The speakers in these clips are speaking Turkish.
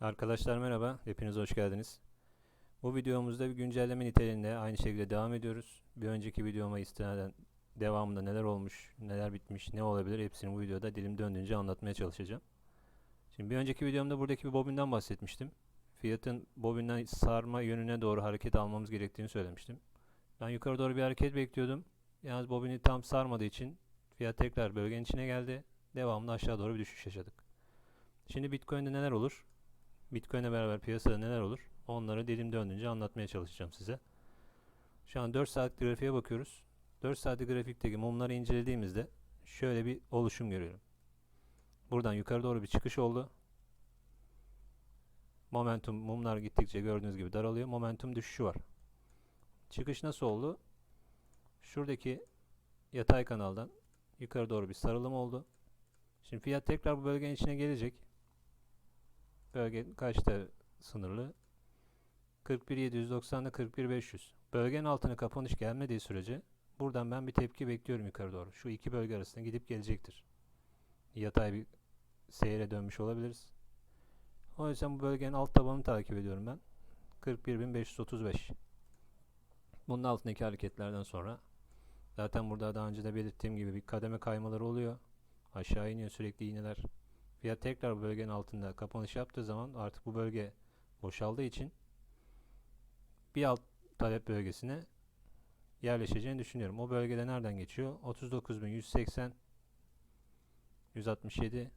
Arkadaşlar merhaba, hepiniz hoş geldiniz. Bu videomuzda bir güncelleme niteliğinde aynı şekilde devam ediyoruz. Bir önceki videoma istinaden devamında neler olmuş, neler bitmiş, ne olabilir hepsini bu videoda dilim döndüğünce anlatmaya çalışacağım. Şimdi bir önceki videomda buradaki bir bobinden bahsetmiştim. Fiyatın bobinden sarma yönüne doğru hareket almamız gerektiğini söylemiştim. Ben yukarı doğru bir hareket bekliyordum. Yalnız bobini tam sarmadığı için fiyat tekrar bölgenin içine geldi. Devamında aşağı doğru bir düşüş yaşadık. Şimdi Bitcoin'de neler olur? Bitcoin'le beraber piyasada neler olur? Onları dilim döndüğünce anlatmaya çalışacağım size. Şu an 4 saat grafiğe bakıyoruz. 4 saatlik grafikteki mumları incelediğimizde şöyle bir oluşum görüyorum. Buradan yukarı doğru bir çıkış oldu. Momentum mumlar gittikçe gördüğünüz gibi daralıyor. Momentum düşüşü var. Çıkış nasıl oldu? Şuradaki yatay kanaldan yukarı doğru bir sarılım oldu. Şimdi fiyat tekrar bu bölgenin içine gelecek. Bölge kaçta sınırlı? 41.790 ile 41.500. Bölgenin altına kapanış gelmediği sürece buradan ben bir tepki bekliyorum yukarı doğru. Şu iki bölge arasında gidip gelecektir. Yatay bir seyre dönmüş olabiliriz. O yüzden bu bölgenin alt tabanını takip ediyorum ben. 41.535. Bunun altındaki hareketlerden sonra zaten burada daha önce de belirttiğim gibi bir kademe kaymaları oluyor. Aşağı iniyor sürekli iğneler. Fiyat tekrar bu bölgenin altında kapanış yaptığı zaman artık bu bölge boşaldığı için bir alt talep bölgesine yerleşeceğini düşünüyorum. O bölgede nereden geçiyor? 39.180 167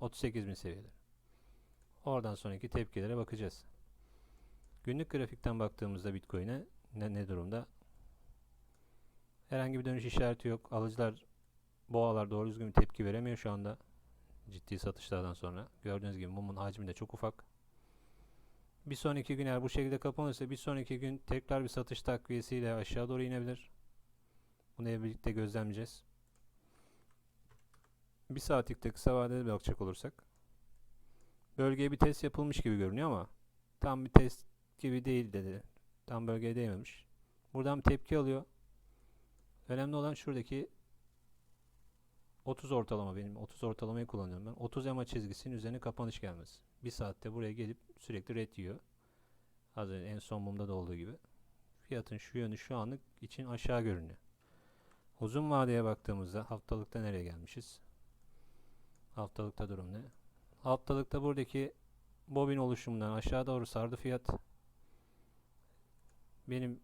38.000 seviyeleri. Oradan sonraki tepkilere bakacağız. Günlük grafikten baktığımızda Bitcoin'e ne, ne durumda? Herhangi bir dönüş işareti yok. Alıcılar boğalar doğru düzgün bir tepki veremiyor şu anda ciddi satışlardan sonra. Gördüğünüz gibi mumun hacmi de çok ufak. Bir sonraki gün eğer bu şekilde kapanırsa bir sonraki gün tekrar bir satış takviyesiyle aşağı doğru inebilir. Bunu hep birlikte gözlemleyeceğiz. Bir saatlikte kısa vadede bakacak olursak bölgeye bir test yapılmış gibi görünüyor ama tam bir test gibi değil dedi. Tam bölgeye değmemiş. Buradan bir tepki alıyor. Önemli olan şuradaki 30 ortalama benim 30 ortalamayı kullanıyorum ben. 30 EMA çizgisinin üzerine kapanış gelmesi. Bir saatte buraya gelip sürekli red yiyor. Az önce en son mumda da olduğu gibi. Fiyatın şu yönü şu anlık için aşağı görünüyor. Uzun vadeye baktığımızda haftalıkta nereye gelmişiz? Haftalıkta durum ne? Haftalıkta buradaki bobin oluşumundan aşağı doğru sardı fiyat. Benim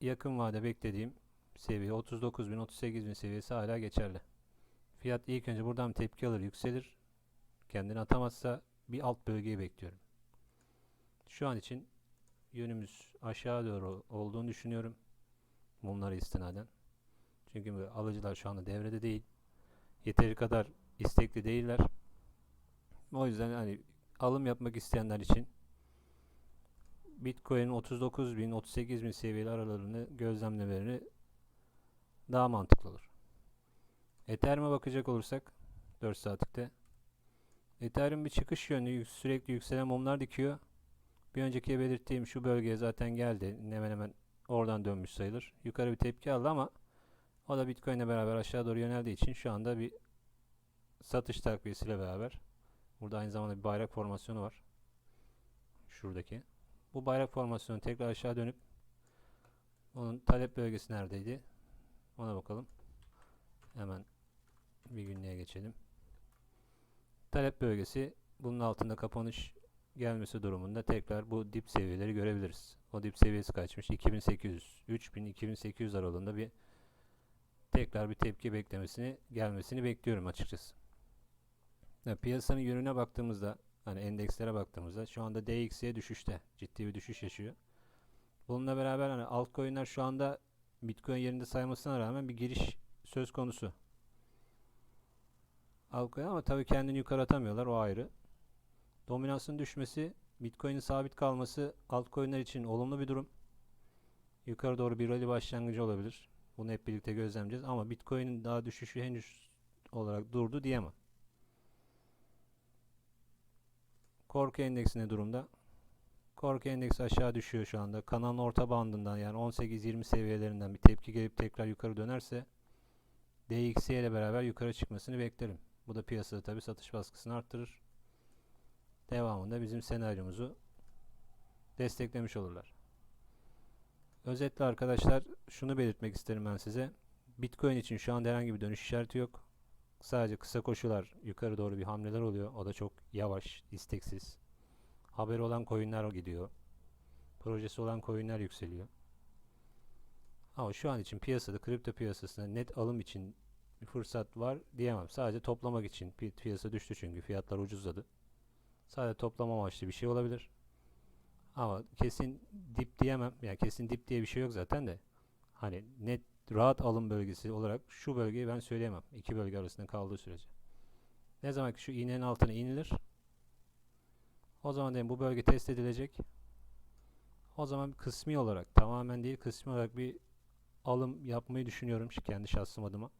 yakın vade beklediğim seviye 39.000 38.000 seviyesi hala geçerli. Fiyat ilk önce buradan tepki alır, yükselir. Kendini atamazsa bir alt bölgeyi bekliyorum. Şu an için yönümüz aşağı doğru olduğunu düşünüyorum. Mumlara istinaden. Çünkü alıcılar şu anda devrede değil. Yeteri kadar istekli değiller. O yüzden hani alım yapmak isteyenler için Bitcoin'in 39 bin 38 bin seviyeli aralarını gözlemlemeleri daha mantıklı olur. Ethereum'a bakacak olursak 4 saatlikte Ethereum bir çıkış yönlü sürekli yükselen mumlar dikiyor. Bir önceki belirttiğim şu bölgeye zaten geldi. Hemen hemen oradan dönmüş sayılır. Yukarı bir tepki aldı ama o da Bitcoin ile beraber aşağı doğru yöneldiği için şu anda bir satış takviyesiyle beraber burada aynı zamanda bir bayrak formasyonu var. Şuradaki. Bu bayrak formasyonu tekrar aşağı dönüp onun talep bölgesi neredeydi? Ona bakalım. Hemen bir günlüğe geçelim. Talep bölgesi bunun altında kapanış gelmesi durumunda tekrar bu dip seviyeleri görebiliriz. O dip seviyesi kaçmış? 2800. 3000 2800 aralığında bir tekrar bir tepki beklemesini gelmesini bekliyorum açıkçası. Ya, piyasanın yönüne baktığımızda hani endekslere baktığımızda şu anda DXY düşüşte. Ciddi bir düşüş yaşıyor. Bununla beraber hani altcoin'ler şu anda Bitcoin yerinde saymasına rağmen bir giriş söz konusu. Altcoin ama tabii kendini yukarı atamıyorlar o ayrı. Dominansın düşmesi, Bitcoin'in sabit kalması altcoin'ler için olumlu bir durum. Yukarı doğru bir rally başlangıcı olabilir. Bunu hep birlikte gözlemleyeceğiz ama Bitcoin'in daha düşüşü henüz olarak durdu diyemem. Korku endeksi ne durumda? Korku endeksi aşağı düşüyor şu anda. Kanalın orta bandından yani 18-20 seviyelerinden bir tepki gelip tekrar yukarı dönerse DXY ile beraber yukarı çıkmasını beklerim. Bu da piyasada tabi satış baskısını arttırır. Devamında bizim senaryomuzu desteklemiş olurlar. Özetle arkadaşlar şunu belirtmek isterim ben size. Bitcoin için şu anda herhangi bir dönüş işareti yok. Sadece kısa koşular yukarı doğru bir hamleler oluyor. O da çok yavaş, isteksiz. Haberi olan coinler gidiyor. Projesi olan coinler yükseliyor. Ama şu an için piyasada, kripto piyasasında net alım için bir fırsat var diyemem. Sadece toplamak için pi- piyasa düştü çünkü fiyatlar ucuzladı. Sadece toplama amaçlı bir şey olabilir. Ama kesin dip diyemem. Yani kesin dip diye bir şey yok zaten de. Hani net rahat alım bölgesi olarak şu bölgeyi ben söyleyemem. İki bölge arasında kaldığı sürece. Ne zaman ki şu iğnenin altına inilir o zaman dedim bu bölge test edilecek. O zaman kısmi olarak tamamen değil kısmi olarak bir alım yapmayı düşünüyorum şu kendi şahsım adıma.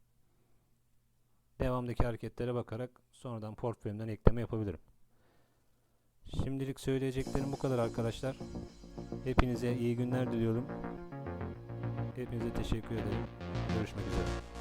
Devamdaki hareketlere bakarak sonradan portföyümden ekleme yapabilirim. Şimdilik söyleyeceklerim bu kadar arkadaşlar. Hepinize iyi günler diliyorum. Hepinize teşekkür ederim. Görüşmek üzere.